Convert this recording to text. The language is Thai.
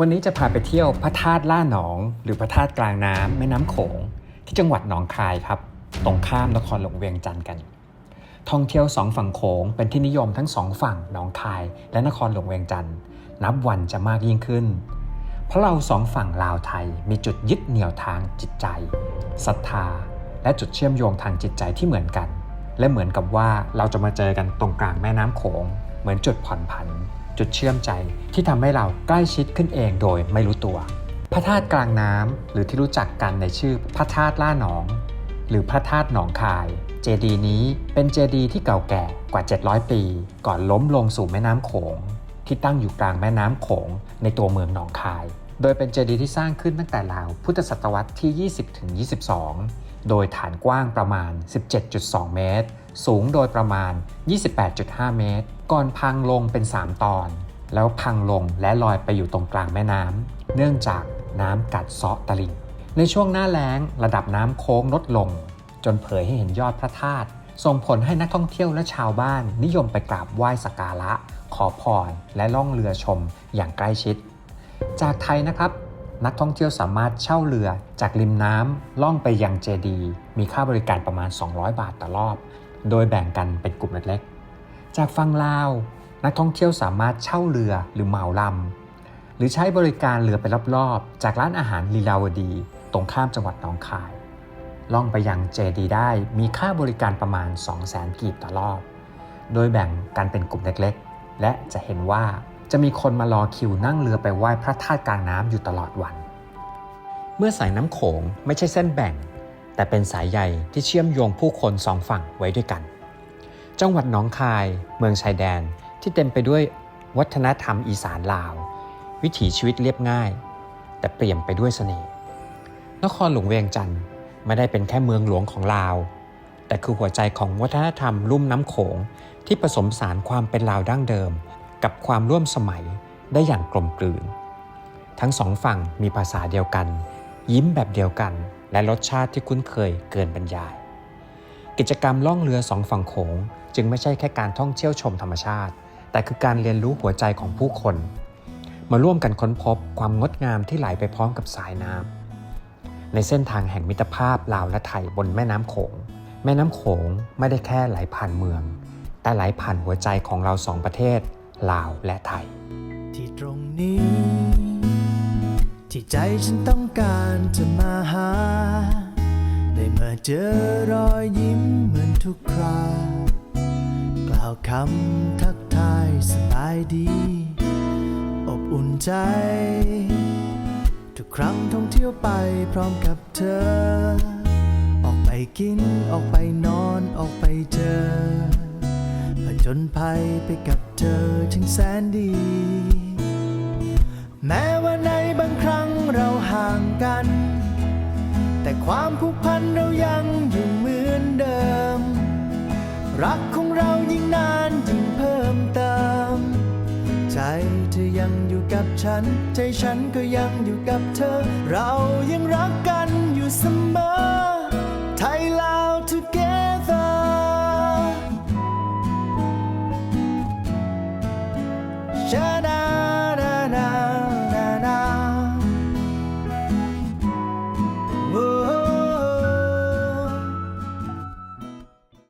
วันนี้จะพาไปเที่ยวพระธาตุล่าหนอง หรือพระธาตุกลางน้ำแม่น้ำโขง ที่จังหวัดหนองคายครับ ตรงข้ามนครหลวงเวียงจันทร์กัน ท่องเที่ยวสองฝั่งโขงเป็นที่นิยมทั้งสองฝั่งหนองคายและนครหลวงเวียงจันทร์นับวันจะมากยิ่งขึ้น เพราะเราสองฝั่งลาวไทยมีจุดยึดเหนี่ยวทางจิตใจศรัทธา และจุดเชื่อมโยงทางจิตใจที่เหมือนกัน และเหมือนกับว่าเราจะมาเจอกันตรงกลางแม่น้ำโขง เหมือนจุดผ่อนผัน จุดเชื่อมใจที่ทำให้เราใกล้ชิดขึ้นเองโดยไม่รู้ตัว พระธาตุกลางน้ำหรือที่รู้จักกันในชื่อพระธาตุล่าหนอง หรือพระธาตุหนองคาย เจดีย์นี้เป็นเจดีย์ที่เก่าแก่กว่า 700 ปี ก่อนล้มลงสู่แม่น้ำโขง ที่ตั้งอยู่กลางแม่น้ำโขง ในตัวเมืองหนองคาย โดยเป็นเจดีย์ที่สร้างขึ้นตั้งแต่ราวพุทธศตวรรษที่ 20-22 โดยฐานกว้างประมาณ 17.2 เมตร สูงโดยประมาณ 28.5 เมตร ก่อนพังลงเป็น 3 ตอน แล้วพังลงและลอยไปอยู่ตรงกลางแม่น้ำเนื่องจากน้ำกัดเซาะตลิ่ง ในช่วงหน้าแล้งระดับน้ำโค้งลดลง จนเผยให้เห็นยอดพระธาตุส่งผลให้นักท่องเที่ยวและชาวบ้านนิยมไปกราบไหว้สักการะ ขอพรและล่องเรือชมอย่างใกล้ชิด จากไทยนะครับ นักท่องเที่ยวสามารถเช่าเรือจากริมน้ำล่องไปยังเจดี มีค่าบริการประมาณ 200 บาทต่อรอบ โดยแบ่งกันเป็นกลุ่มเล็กๆ จากฝั่งลาว นักท่องเที่ยวสามารถเช่าเรือหรือเหมาลำหรือใช้บริการเรือไปรอบๆ จากร้านอาหารลีลาวดี ตรงข้ามจังหวัดหนองคาย ล่องไปยังเจดีได้มีค่าบริการประมาณ 200,000กีบต่อรอบ โดยแบ่งกันเป็นกลุ่มเล็กๆ และจะเห็นว่าจะมีคนมารอคิวนั่งเรือไปไหว้พระธาตุกลางน้ำอยู่ตลอดวัน เมื่อสายน้ำโขงไม่ใช่เส้นแบ่ง แต่เป็นสายใยที่เชื่อมโยงผู้คนสองฝั่งไว้ด้วยกัน จังหวัดหนองคาย เมืองชายแดนที่เต็มไปด้วยวัฒนธรรมอีสานลาว วิถีชีวิตเรียบง่าย แต่เปลี่ยมไปด้วยเสน่ห์นครหลวงเวียงจันทร์ไม่ได้เป็นแค่เมืองหลวงของลาว แต่คือหัวใจของวัฒนธรรมลุ่มน้ำโขงที่ผสมสารความเป็นลาวดั้งเดิม กับความร่วมสมัยได้อย่างกลมกลืน ทั้งสองฝั่งมีภาษาเดียวกัน ยิ้มแบบเดียวกัน และรสชาติที่คุ้นเคยเกินบรรยาย กิจกรรมล่องเรือสองฝั่งโขง จึงไม่ใช่แค่การท่องเที่ยวชมธรรมชาติ แต่คือการเรียนรู้หัวใจของผู้คน มาร่วมกันค้นพบความงดงามที่ไหลไปพร้อมกับสายน้ำในเส้นทางแห่งมิตรภาพลาวและไทยบนแม่น้ำโขง แม่น้ำโขงไม่ได้แค่ไหลผ่านเมือง แต่ไหลผ่านหัวใจของเราสองประเทศลาวและไทย ที่ตรงนี้ ที่ใจฉันต้องการจะมาหา ได้มาเจอรอยยิ้มเหมือนทุกครากล่าวคำทักทายสบายดี อบอุ่นใจ ทุกครั้งท่องเที่ยวไปพร้อมกับเธอ ออกไปกินออกไปนอนออกไปเจอผจญภัยไปกับเธอถึงแสนดี แม้ว่าในบางครั้งเราห่างกัน แต่ความผูกพันเรายังอยู่เหมือนเดิม รักของเรายิ่งนานยิ่งเพิ่มเติม ใจเธอยังอยู่กับฉัน ใจฉันก็ยังอยู่กับเธอ เรายังรักกันอยู่เสมอ ไทยลา